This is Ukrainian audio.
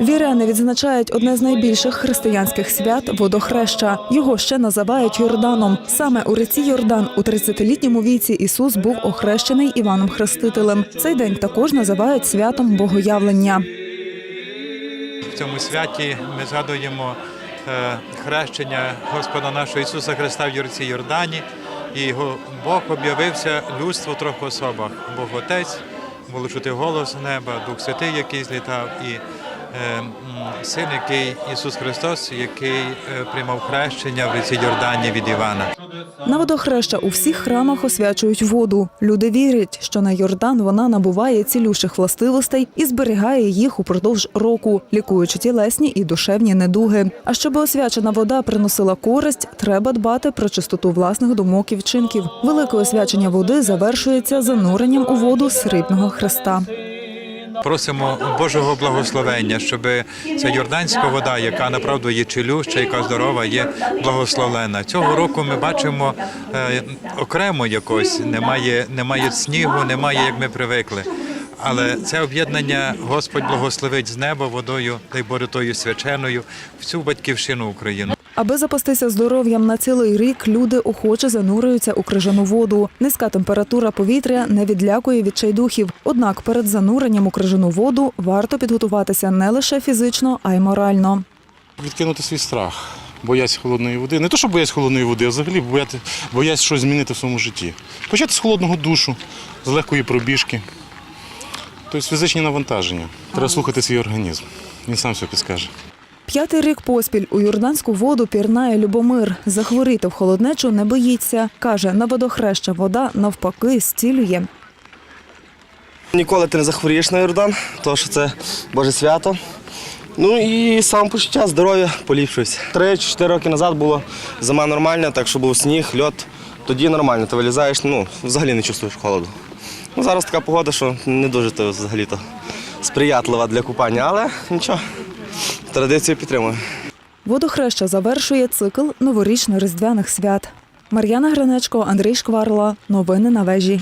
Віряни відзначають одне з найбільших християнських свят водохреща. Його ще називають Йорданом. Саме у ріці Йордан у 30-літньому віці Ісус був охрещений Іваном Хрестителем. Цей день також називають святом Богоявлення. В цьому святі ми згадуємо е, хрещення Господа нашого Ісуса Христа в Юрці Йордані. І Бог об'явився людству в трьох особах: Бог Отець, було чути голос неба, Дух Святий, який злітав, і син, який Ісус Христос, який е, приймав хрещення в ріці Йордані від Івана. На водохреща у всіх храмах освячують воду. Люди вірять, що на Йордан вона набуває цілющих властивостей і зберігає їх упродовж року, лікуючи тілесні і душевні недуги. А щоб освячена вода приносила користь, треба дбати про чистоту власних думок і вчинків. Велике освячення води завершується зануренням у воду срібного хреста. Просимо Божого благословення, щоб ця йорданська вода, яка направду є челюща, яка здорова, є благословлена. Цього року ми бачимо е, окремо якось, немає, немає снігу, немає, як ми привикли. Але це об'єднання Господь благословить з неба водою, дай Боже тою свяченою, всю батьківщину України. Аби запастися здоров'ям на цілий рік, люди охоче занурюються у крижану воду. Низька температура повітря не відлякує відчайдухів. Однак перед зануренням у крижану воду варто підготуватися не лише фізично, а й морально. відкинути свій страх, боясь холодної води. Не то, що боясь холодної води, а взагалі бояти, боясь щось змінити в своєму житті. Почати з холодного душу, з легкої пробіжки. Тобто фізичні навантаження. Треба слухати свій організм. Він сам все підскаже. П'ятий рік поспіль у юрданську воду пірнає Любомир. Захворіти в холоднечу не боїться. Каже, на водохреща вода навпаки зцілює. Ніколи ти не захворієш на Йордан, тому що це Боже свято. Ну і самопочуття, здоров'я поліпшується. Три чи чотири роки назад було зима нормальна, так що був сніг, льот. Тоді нормально, ти вилізаєш, ну, взагалі не чувствуєш холоду. Ну, зараз така погода, що не дуже то взагалі-то сприятлива для купання, але нічого, традицію підтримую. Водохреща завершує цикл новорічно-різдвяних свят. Мар'яна Гранечко, Андрій Шкварла. Новини на вежі.